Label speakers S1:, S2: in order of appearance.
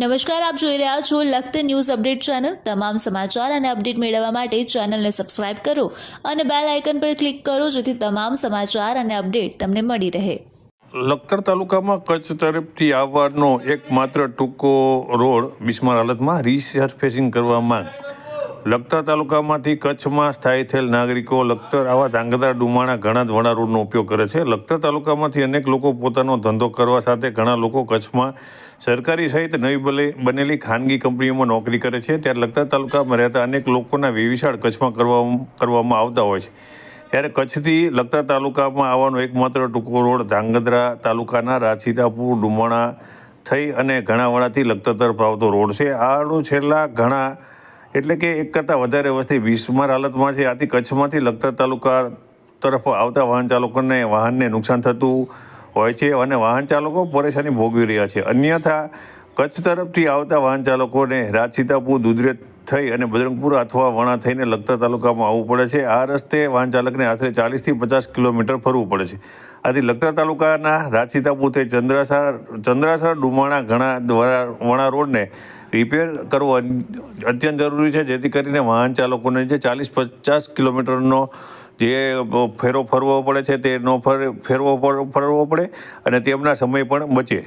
S1: નમસ્કાર, આપ જોઈ રહ્યા છો લખત ન્યૂઝ અપડેટ ચેનલ. તમામ સમાચાર અને અપડેટ મેળવવા માટે ચેનલને સબસ્ક્રાઇબ કરો અને બેલ આઇકન પર ક્લિક કરો જેથી તમામ સમાચાર અને અપડેટ તમને મળી રહે.
S2: લખતર તાલુકામાં કચ્છ તરફથી આવવાનો એકમાત્ર ટૂંકો રોડ બિસ્માર હાલતમાં રીસર્ફેસિંગ કરવા માંગ. લખતર તાલુકામાંથી કચ્છમાં સ્થાયી થયેલ નાગરિકો લખતર આવા ધાંગધ્રા ડુમાણા ઘણા જ વણા રોડનો ઉપયોગ કરે છે. લખતર તાલુકામાંથી અનેક લોકો પોતાનો ધંધો કરવા સાથે ઘણા લોકો કચ્છમાં સરકારી સહિત નવી બને- બનેલી ખાનગી કંપનીઓમાં નોકરી કરે છે. ત્યારે લખતર તાલુકામાં રહેતા અનેક લોકોના વિવિશાળ કચ્છમાં કરવા, કરવામાં આવતા હોય છે. ત્યારે કચ્છથી લખતર તાલુકામાં આવવાનો એકમાત્ર ટૂંકો રોડ ધાંગધ્રા તાલુકાના રાચીતાપુર ડુમાણા થઈ અને ઘણાવાડાથી લખતર તરફ આવતો રોડ છે. આ રોડ છેલ્લા ઘણા એટલે કે એક કરતાં વધારે વસ્તી બિસ્માર હાલતમાં છે. આથી કચ્છમાંથી લખતર તાલુકા તરફ આવતા વાહન ચાલકોને વાહનને નુકસાન થતું હોય છે અને વાહન ચાલકો પરેશાની ભોગવી રહ્યા છે. અન્યથા કચ્છ તરફથી આવતા વાહન ચાલકોને રાજસીતાપુર દુધરેજ થઈ અને બજરંગપુર અથવા વણા થઈને લગતા તાલુકામાં આવવું પડે છે. આ રસ્તે વાહન ચાલકને આશરે ચાલીસથી પચાસ કિલોમીટર ફરવું પડે છે. આથી લગતા તાલુકાના રાજસીતાપુર થઈ ચંદ્રાસર ચંદ્રાસર ડુમાણા ઘણા દ્વારા વણા રોડને રિપેર કરવો અત્યંત જરૂરી છે. જેથી કરીને વાહન ચાલકોને જે ચાલીસ પચાસ કિલોમીટરનો જે ફેરો ફરવો પડે છે તે નો ફર ફેરવો ફરવો પડે અને તેમના સમય પણ બચે.